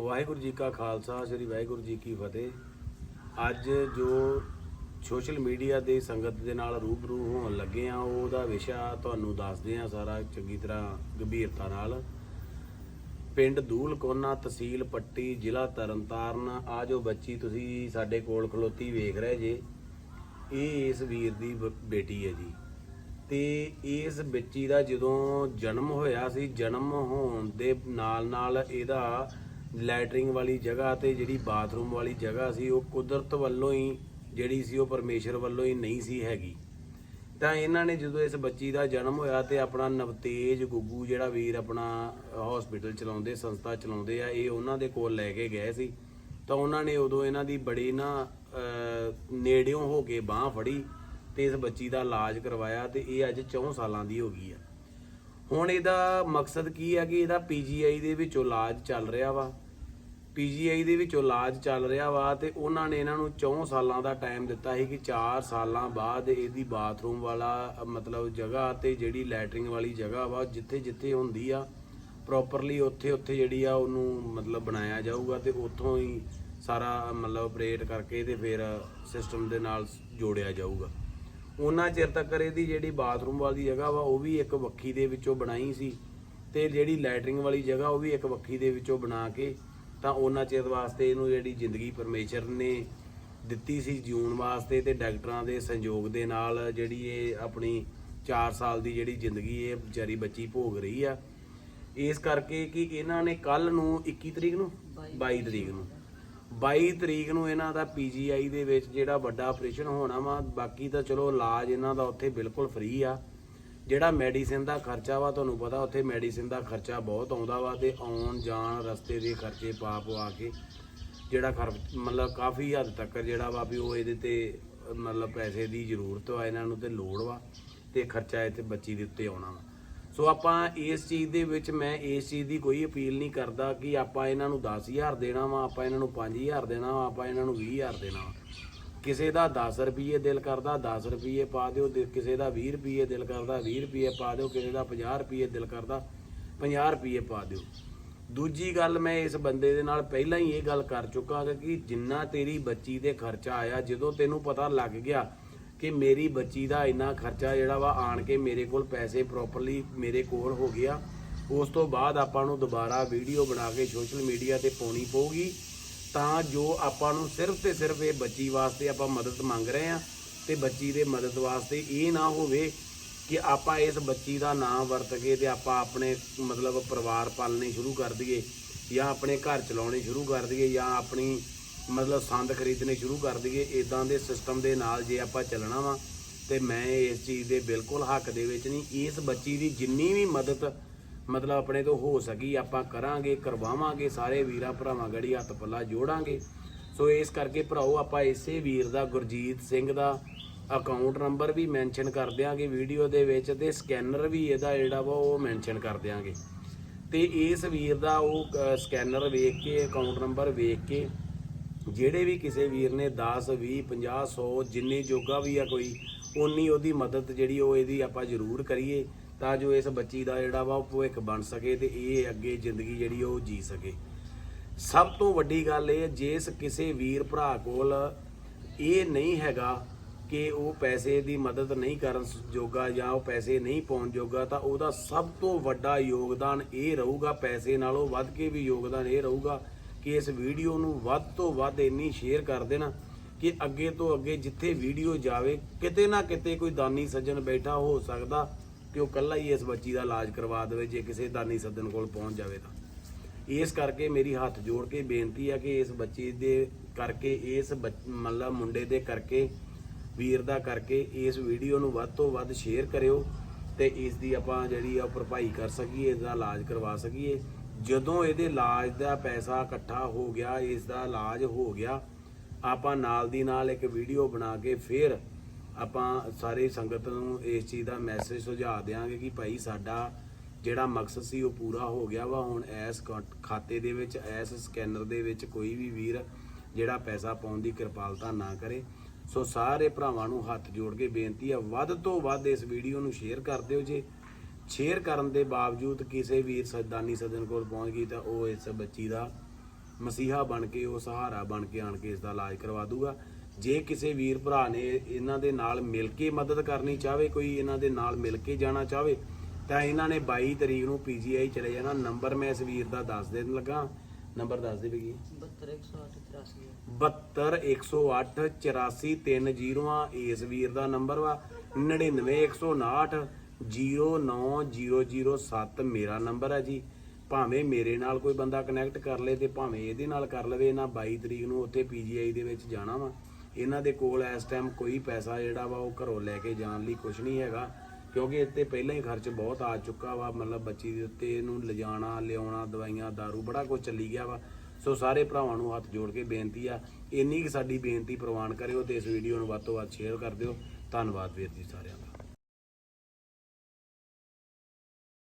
ਵਾਹਿਗੁਰੂ ਜੀ ਕਾ ਖਾਲਸਾ, ਸ੍ਰੀ ਵਾਹਿਗੁਰੂ ਜੀ ਕੀ ਫਤਿਹ। ਅੱਜ ਜੋ ਸੋਸ਼ਲ ਮੀਡੀਆ ਦੇ ਸੰਗਤ ਦੇ ਨਾਲ ਰੂਬਰੂ ਹੋਣ ਲੱਗੇ ਆ, ਉਹਦਾ ਵਿਸ਼ਾ ਤੁਹਾਨੂੰ ਦੱਸਦੇ ਆ ਸਾਰਾ ਚੰਗੀ ਤਰ੍ਹਾਂ ਗੰਭੀਰਤਾ ਨਾਲ। ਪਿੰਡ ਦੂਲ ਕੋਨਾ ਤਹਿਸੀਲ ਪੱਟੀ, ਜ਼ਿਲ੍ਹਾ ਤਰਨਤਾਰਨ। ਆ ਜੋ ਬੱਚੀ, ਤੁਸੀਂ ਸਾਡੇ ਕੋਲ ਖਲੋਤੀ ਵੇਖ ਰਹੇ ਜੇ। ਇਹ ਇਸ ਵੀਰ ਦੀ ਬੇਟੀ ਹੈ ਜੀ। ਤੇ ਇਸ ਬੱਚੀ ਦਾ ਜਦੋਂ ਜਨਮ ਹੋਇਆ ਸੀ, ਜਨਮ ਹੋਣ ਦੇ ਨਾਲ ਨਾਲ ਇਹਦਾ ਲੈਟਰਿੰਗ ਵਾਲੀ ਜਗ੍ਹਾ ਤੇ ਜਿਹੜੀ ਬਾਥਰੂਮ ਵਾਲੀ ਜਗ੍ਹਾ ਸੀ, ਉਹ ਕੁਦਰਤ ਵੱਲੋਂ ਹੀ ਜਿਹੜੀ ਸੀ, ਉਹ ਪਰਮੇਸ਼ਰ ਵੱਲੋਂ ਹੀ ਨਹੀਂ ਸੀ ਹੈਗੀ। ਤਾਂ ਇਹਨਾਂ ਨੇ ਜਦੋਂ ਇਸ ਬੱਚੀ ਦਾ ਜਨਮ ਹੋਇਆ ਤੇ ਆਪਣਾ ਨਵਤੇਜ ਗੁੱਗੂ ਜਿਹੜਾ ਵੀਰ ਆਪਣਾ ਹਸਪੀਟਲ ਚਲਾਉਂਦੇ, ਸੰਸਥਾ ਚਲਾਉਂਦੇ ਆ, ਇਹ ਉਹਨਾਂ ਦੇ ਕੋਲ ਲੈ ਕੇ ਗਏ ਸੀ। ਤਾਂ ਉਹਨਾਂ ਨੇ ਉਦੋਂ ਇਹਨਾਂ ਦੀ ਬੜੀ ਨਾ ਨੇੜਿਓਂ ਹੋ ਕੇ ਬਾਹ ਫੜੀ ਤੇ ਇਸ ਬੱਚੀ ਦਾ ਇਲਾਜ ਕਰਵਾਇਆ ਤੇ ਇਹ ਅੱਜ 4 ਸਾਲਾਂ ਦੀ ਹੋ ਗਈ ਆ। ਹੁਣ ਇਹਦਾ ਮਕਸਦ ਕੀ ਹੈ ਕਿ ਇਹਦਾ ਪੀਜੀਆਈ ਦੇ ਵਿੱਚੋਂ ਇਲਾਜ ਚੱਲ ਰਿਹਾ ਵਾ। ਪੀਜੀਆਈ ਦੇ ਵਿੱਚ ਇਲਾਜ ਚੱਲ ਰਿਹਾ ਵਾ ਤੇ ਉਹਨਾਂ ਨੇ ਇਹਨਾਂ ਨੂੰ 4 ਸਾਲਾਂ ਦਾ ਟਾਈਮ ਦਿੱਤਾ ਸੀ ਕਿ 4 ਸਾਲਾਂ ਬਾਅਦ ਇਹਦੀ ਬਾਥਰੂਮ ਵਾਲਾ, ਮਤਲਬ ਜਗ੍ਹਾ ਤੇ ਜਿਹੜੀ ਲੈਟਰਿੰਗ ਵਾਲੀ ਜਗ੍ਹਾ ਵਾ ਜਿੱਥੇ ਜਿੱਥੇ ਹੁੰਦੀ ਆ ਪ੍ਰੋਪਰਲੀ ਉੱਥੇ ਉੱਥੇ ਜਿਹੜੀ ਆ ਉਹਨੂੰ ਮਤਲਬ ਬਣਾਇਆ ਜਾਊਗਾ ਤੇ ਉੱਥੋਂ ਹੀ ਸਾਰਾ ਮਤਲਬ ਆਪਰੇਟ ਕਰਕੇ ਤੇ ਫਿਰ ਸਿਸਟਮ ਦੇ ਨਾਲ ਜੋੜਿਆ ਜਾਊਗਾ। ਉਹਨਾਂ ਚਿਰ ਤੱਕ ਇਹਦੀ ਜਿਹੜੀ ਬਾਥਰੂਮ ਵਾਲੀ ਜਗ੍ਹਾ ਵਾ, ਉਹ ਵੀ ਇੱਕ ਵੱਖੀ ਦੇ ਵਿੱਚੋਂ ਬਣਾਈ ਸੀ ਤੇ ਜਿਹੜੀ ਲੈਟਰਿੰਗ ਵਾਲੀ ਜਗ੍ਹਾ, ਉਹ ਵੀ ਇੱਕ ਵੱਖੀ ਦੇ ਵਿੱਚੋਂ ਬਣਾ ਕੇ ਤਾਂ ਉਹਨਾਂ ਚਿਰ ਵਾਸਤੇ ਇਹਨੂੰ ਜਿਹੜੀ ਜ਼ਿੰਦਗੀ ਪਰਮੇਸ਼ਰ ਨੇ ਦਿੱਤੀ ਸੀ ਜਿਉਣ ਵਾਸਤੇ ਤੇ ਡਾਕਟਰਾਂ ਦੇ ਸੰਯੋਗ ਦੇ ਨਾਲ ਜਿਹੜੀ ਇਹ ਆਪਣੀ 4 ਸਾਲ ਦੀ ਜਿਹੜੀ ਜ਼ਿੰਦਗੀ ਇਹ ਵਿਚਾਰੀ ਬੱਚੀ ਭੋਗ ਰਹੀ ਆ। ਇਸ ਕਰਕੇ ਕਿ ਇਹਨਾਂ ਨੇ ਕੱਲ ਨੂੰ 21 ਤਰੀਕ ਨੂੰ? 22 ਤਰੀਕ ਨੂੰ। 22 ਤਰੀਕ ਨੂੰ ਇਹਨਾਂ ਦਾ ਪੀਜੀਆਈ ਦੇ ਵਿੱਚ ਜਿਹੜਾ ਵੱਡਾ ਆਪਰੇਸ਼ਨ ਹੋਣਾ ਵਾ ਬਾਕੀ ਤਾਂ ਚਲੋ ਇਲਾਜ ਇਹਨਾਂ ਦਾ ਉੱਥੇ ਬਿਲਕੁਲ ਫ੍ਰੀ ਆ। ਜਿਹੜਾ ਮੈਡੀਸਿਨ ਦਾ ਖਰਚਾ ਵਾ, ਤੁਹਾਨੂੰ ਪਤਾ ਉੱਥੇ ਮੈਡੀਸਿਨ ਦਾ ਖਰਚਾ ਬਹੁਤ ਆਉਂਦਾ ਵਾ ਤੇ ਆਉਣ ਜਾਣ ਰਸਤੇ ਦੇ ਖਰਚੇ ਪਾ ਪਵਾ ਕੇ ਜਿਹੜਾ ਖਰ ਮਤਲਬ ਕਾਫੀ ਹੱਦ ਤੱਕ ਜਿਹੜਾ ਵਾ ਵੀ ਉਹ ਇਹਦੇ ਤੇ, ਮਤਲਬ ਪੈਸੇ ਦੀ ਜ਼ਰੂਰਤ ਵਾ, ਇਹਨਾਂ ਨੂੰ ਤੇ ਲੋੜ ਵਾ ਤੇ ਖਰਚਾ ਇੱਥੇ ਬੱਚੀ ਦੇ ਉੱਤੇ ਆਉਣਾ ਵਾ। ਸੋ ਆਪਾਂ ਇਸ ਚੀਜ਼ ਦੇ ਵਿੱਚ ਮੈਂ ਇਸ ਚੀਜ਼ ਦੀ ਕੋਈ ਅਪੀਲ ਨਹੀਂ ਕਰਦਾ ਕਿ ਆਪਾਂ ਇਹਨਾਂ ਨੂੰ 10000 ਦੇਣਾ ਵਾ, ਆਪਾਂ ਇਹਨਾਂ ਨੂੰ 5000 ਦੇਣਾ ਵਾ, ਆਪਾਂ ਇਹਨਾਂ ਨੂੰ 20000 ਦੇਣਾ ਵਾ। ਕਿਸੇ ਦਾ 10 ਰੁਪਏ ਦਿਲ ਕਰਦਾ 10 ਰੁਪਏ ਪਾ ਦਿਓ ਕਿਸੇ ਦਾ 20 ਰੁਪਏ ਦਿਲ ਕਰਦਾ 20 ਰੁਪਏ ਪਾ ਦਿਓ, ਕਿਸੇ ਦਾ 50 ਰੁਪਏ ਦਿਲ ਕਰਦਾ 50 ਰੁਪਏ ਪਾ ਦਿਓ। ਦੂਜੀ ਗੱਲ ਮੈਂ ਇਸ ਬੰਦੇ ਦੇ ਨਾਲ ਪਹਿਲਾਂ ਹੀ ਇਹ ਗੱਲ ਕਰ ਚੁੱਕਾ ਕਿ ਜਿੰਨਾ ਤੇਰੀ ਬੱਚੀ ਤੇ ਖਰਚਾ ਆਇਆ, ਜਦੋਂ ਤੈਨੂੰ ਪਤਾ ਲੱਗ ਗਿਆ ਕਿ ਮੇਰੀ ਬੱਚੀ ਦਾ ਇੰਨਾ ਖਰਚਾ ਜਿਹੜਾ ਵਾ ਆਣ ਕੇ ਮੇਰੇ ਕੋਲ ਪੈਸੇ ਪ੍ਰੋਪਰਲੀ ਮੇਰੇ ਕੋਲ ਹੋ ਗਿਆ, ਉਸ ਤੋਂ ਬਾਅਦ ਆਪਾਂ ਨੂੰ ਦੁਬਾਰਾ ਵੀਡੀਓ ਬਣਾ ਕੇ ਸੋਸ਼ਲ ਮੀਡੀਆ ਤੇ ਪਾਉਣੀ ਪਊਗੀ। ਤਾਂ ਜੋ ਆਪਾਂ ਨੂੰ ਸਿਰਫ ਤੇ ਸਿਰਫ ਇਹ ਬੱਚੀ ਵਾਸਤੇ ਆਪਾਂ ਮਦਦ ਮੰਗ ਰਹੇ ਆ ਤੇ ਬੱਚੀ ਦੇ ਮਦਦ ਵਾਸਤੇ ਇਹ ਨਾ ਹੋਵੇ ਕਿ ਆਪਾਂ ਇਸ ਬੱਚੀ ਦਾ ਨਾਮ ਵਰਤ ਕੇ ਤੇ ਆਪਾਂ ਆਪਣੇ ਮਤਲਬ ਪਰਿਵਾਰ ਪਾਲਣੇ ਸ਼ੁਰੂ ਕਰ ਦਈਏ ਜਾਂ ਆਪਣੇ ਘਰ ਚਲਾਉਣੇ ਸ਼ੁਰੂ ਕਰ ਦਈਏ ਜਾਂ ਆਪਣੀ ਮਤਲਬ ਸੰਦ ਖਰੀਦਣੇ ਸ਼ੁਰੂ ਕਰ ਦਈਏ ਇਦਾਂ ਦੇ ਸਿਸਟਮ ਦੇ ਨਾਲ ਜੇ ਆਪਾਂ ਚੱਲਣਾ ਵਾ ਤੇ ਮੈਂ ਇਸ ਚੀਜ਼ ਦੇ ਬਿਲਕੁਲ ਹੱਕ ਦੇ ਵਿੱਚ ਨਹੀਂ। ਇਸ ਬੱਚੀ ਦੀ ਜਿੰਨੀ ਵੀ ਮਦਦ ਮਤਲਬ ਆਪਣੇ ਤੋਂ ਹੋ ਸਕੀ, ਆਪਾਂ ਕਰਾਂਗੇ, ਕਰਵਾਵਾਂਗੇ, ਸਾਰੇ ਵੀਰਾਂ ਭਰਾਵਾਂ ਗੜੀ ਹੱਥ ਪੱਲਾ ਜੋੜਾਂਗੇ। ਸੋ ਇਸ ਕਰਕੇ ਭਰਾਓ, ਆਪਾਂ ਇਸੇ ਵੀਰ ਦਾ, ਗੁਰਜੀਤ ਸਿੰਘ ਦਾ ਅਕਾਊਂਟ ਨੰਬਰ ਵੀ ਮੈਂਸ਼ਨ ਕਰ ਦਿਆਂਗੇ ਵੀਡੀਓ ਦੇ ਵਿੱਚ ਤੇ ਸਕੈਨਰ ਵੀ ਇਹਦਾ ਜਿਹੜਾ ਵਾ ਉਹ ਮੈਂਸ਼ਨ ਕਰ ਦਿਆਂਗੇ। ਤੇ ਇਸ ਵੀਰ ਦਾ ਉਹ ਸਕੈਨਰ ਵੇਖ ਕੇ ਅਕਾਊਂਟ ਨੰਬਰ ਵੇਖ ਕੇ, ਜਿਹੜੇ ਵੀ ਕਿਸੇ ਵੀਰ ਨੇ 10 20 50 100 ਜਿੰਨੇ ਜੋਗਾ ਵੀ ਆ ਕੋਈ ਉਨੀ ਉਹਦੀ ਮਦਦ ਜਿਹੜੀ ਉਹ ਇਹਦੀ ਆਪਾਂ ਜ਼ਰੂਰ ਕਰੀਏ। ਤਾਂ ਜੋ ਇਸ ਬੱਚੀ ਦਾ ਜਿਹੜਾ ਵਾ ਉਹ ਭਵਿੱਖ ਬਣ ਸਕੇ ਤੇ ਇਹ ਅੱਗੇ ਜ਼ਿੰਦਗੀ ਜਿਹੜੀ ਉਹ ਜੀ ਸਕੇ। ਸਭ ਤੋਂ ਵੱਡੀ ਗੱਲ ਇਹ ਹੈ, ਜਿਸ ਕਿਸੇ ਵੀਰ ਭਰਾ ਕੋਲ ਇਹ ਨਹੀਂ ਹੈਗਾ ਕਿ ਉਹ ਪੈਸੇ ਦੀ ਮਦਦ ਨਹੀਂ ਕਰਨ ਜੋਗਾ ਜਾਂ ਉਹ ਪੈਸੇ ਨਹੀਂ ਪਾਉਣ ਜੋਗਾ ਤਾਂ ਉਹਦਾ ਸਭ ਤੋਂ ਵੱਡਾ ਯੋਗਦਾਨ ਇਹ ਰਹੂਗਾ ਪੈਸੇ ਨਾਲੋਂ ਵੱਧ ਕੇ ਵੀ ਯੋਗਦਾਨ ਇਹ ਰਹੂਗਾ ਕਿ ਇਸ ਵੀਡੀਓ ਨੂੰ ਵੱਧ ਤੋਂ ਵੱਧ ਇੰਨੀ ਸ਼ੇਅਰ ਕਰ ਦੇਣਾ ਕਿ ਅੱਗੇ ਤੋਂ ਅੱਗੇ ਜਿੱਥੇ ਵੀਡੀਓ ਜਾਵੇ ਕਿਤੇ ਨਾ ਕਿਤੇ ਕੋਈ ਦਾਨੀ ਸੱਜਣ ਬੈਠਾ ਹੋ ਸਕਦਾ ਕਿ ਉਹ ਕੱਲਾ ਹੀ ਇਸ ਬੱਚੀ ਦਾ ਇਲਾਜ ਕਰਵਾ ਦੇਵੇ, ਜੇ ਕਿਸੇ ਦਾਨੀ ਸੱਜਣ ਕੋਲ ਪਹੁੰਚ ਜਾਵੇ ਤਾਂ। ਇਸ ਕਰਕੇ ਮੇਰੀ ਹੱਥ ਜੋੜ ਕੇ ਬੇਨਤੀ ਆ ਕਿ ਇਸ ਬੱਚੀ ਦੇ ਕਰਕੇ, ਇਸ ਬੱਚ- ਮਤਲਬ ਮੁੰਡੇ ਦੇ ਕਰਕੇ, ਵੀਰ ਦਾ ਕਰਕੇ ਇਸ ਵੀਡੀਓ ਨੂੰ ਵੱਧ ਤੋਂ ਵੱਧ ਸ਼ੇਅਰ ਕਰਿਓ ਤੇ ਇਸ ਦੀ ਆਪਾਂ ਜਿਹੜੀ ਆ ਉਹ ਭਰਪਾਈ ਕਰ ਸਕੀਏ ਇਸ ਦਾ ਇਲਾਜ ਕਰਵਾ ਸਕੀਏ। ਜਦੋਂ ਇਹਦੇ ਇਲਾਜ ਦਾ ਪੈਸਾ ਇਕੱਠਾ ਹੋ ਗਿਆ, ਇਸ ਦਾ ਇਲਾਜ ਹੋ ਗਿਆ, ਆਪਾਂ ਨਾਲ ਦੀ ਨਾਲ ਇੱਕ ਵੀਡੀਓ ਬਣਾ ਕੇ ਫਿਰ ਆਪਾਂ ਸਾਰੇ ਸੰਗਤ ਨੂੰ ਇਸ ਚੀਜ਼ ਦਾ ਮੈਸੇਜ ਸੁਝਾ ਦਿਆਂਗੇ ਕਿ ਭਾਈ ਸਾਡਾ ਜਿਹੜਾ ਮਕਸਦ ਸੀ ਉਹ ਪੂਰਾ ਹੋ ਗਿਆ ਵਾ। ਹੁਣ ਇਸ ਕ- ਖਾਤੇ ਦੇ ਵਿੱਚ, ਇਸ ਸਕੈਨਰ ਦੇ ਵਿੱਚ ਕੋਈ ਵੀ ਵੀਰ ਜਿਹੜਾ ਪੈਸਾ ਪਾਉਣ ਦੀ ਕਿਰਪਾਲਤਾ ਨਾ ਕਰੇ। ਸੋ ਸਾਰੇ ਭਰਾਵਾਂ ਨੂੰ ਹੱਥ ਜੋੜ ਕੇ ਬੇਨਤੀ ਆ, ਵੱਧ ਤੋਂ ਵੱਧ ਇਸ ਵੀਡੀਓ ਨੂੰ ਸ਼ੇਅਰ ਕਰ ਦਿਓ ਜੇ। ਸ਼ੇਅਰ ਕਰਨ ਦੇ ਬਾਵਜੂਦ ਕਿਸੇ ਵੀਰ ਸਦਾਨੀ ਸਦਨ ਕੋਲ ਪਹੁੰਚ ਗਈ ਤਾਂ ਉਹ ਇਸ ਬੱਚੀ ਦਾ ਮਸੀਹਾ ਬਣ ਕੇ, ਉਹ ਸਹਾਰਾ ਬਣ ਕੇ ਆਣ ਕੇ ਇਸ ਦਾ ਇਲਾਜ ਕਰਵਾ ਦੂਗਾ। ਜੇ ਕਿਸੇ ਵੀਰ ਭਰਾ ਨੇ ਇਹਨਾਂ ਦੇ ਨਾਲ ਮਿਲ ਕੇ ਮਦਦ ਕਰਨੀ ਚਾਹਵੇ, ਕੋਈ ਇਹਨਾਂ ਦੇ ਨਾਲ ਮਿਲ ਕੇ ਜਾਣਾ ਚਾਹਵੇ, ਤਾਂ ਇਹਨਾਂ ਨੇ 22 ਤਰੀਕ ਨੂੰ ਪੀਜੀਆਈ ਚਲੇ ਜਾਣਾ। ਨੰਬਰ ਮੈਂ ਇਸ ਵੀਰ ਦਾ ਦੱਸ ਦੇਣ ਲੱਗਾ। ਨੰਬਰ ਦੱਸ ਦੇ ਬਈ। 72108 84330 ਆ ਇਸ ਵੀਰ ਦਾ ਨੰਬਰ ਵਾ। 99159 09007 ਮੇਰਾ ਨੰਬਰ ਹੈ ਜੀ। ਭਾਵੇਂ ਮੇਰੇ ਨਾਲ ਕੋਈ ਬੰਦਾ ਕਨੈਕਟ ਕਰ ਲੇ ਤੇ ਭਾਵੇਂ ਇਹਦੇ ਨਾਲ ਕਰ ਲਵੇ, ਇਹਨਾਂ 22 ਤਰੀਕ ਨੂੰ ਉੱਥੇ ਪੀਜੀਆਈ ਦੇ ਵਿੱਚ ਜਾਣਾ ਵਾ। ਇਹਨਾਂ ਦੇ ਕੋਲ ਇਸ ਟਾਈਮ ਕੋਈ ਪੈਸਾ ਜਿਹੜਾ ਵਾ ਉਹ ਘਰੋਂ ਲੈ ਕੇ ਜਾਣ ਲਈ ਕੁਝ ਨਹੀਂ ਹੈਗਾ, ਕਿਉਂਕਿ ਇੱਥੇ ਪਹਿਲਾਂ ਹੀ ਖਰਚ ਬਹੁਤ ਆ ਚੁੱਕਾ ਵਾ, ਮਤਲਬ ਬੱਚੀ ਦੇ ਉੱਤੇ ਇਹਨੂੰ ਲਿਜਾਣਾ, ਲਿਆਉਣਾ, ਦਵਾਈਆਂ, दारू ਬੜਾ ਕੁਝ ਚੱਲੀ ਗਿਆ ਵਾ। ਸੋ ਸਾਰੇ ਭਰਾਵਾਂ ਨੂੰ ਹੱਥ ਜੋੜ ਕੇ ਬੇਨਤੀ ਆ, ਇੰਨੀ ਕਿ ਸਾਡੀ ਬੇਨਤੀ ਪ੍ਰਵਾਨ ਕਰਿਓ ਤੇ ਇਸ ਵੀਡੀਓ ਨੂੰ ਵੱਧ ਤੋਂ ਵੱਧ ਸ਼ੇਅਰ ਕਰ ਦਿਓ। ਧੰਨਵਾਦ ਵੀਰ ਜੀ ਸਾਰਿਆਂ ਦਾ।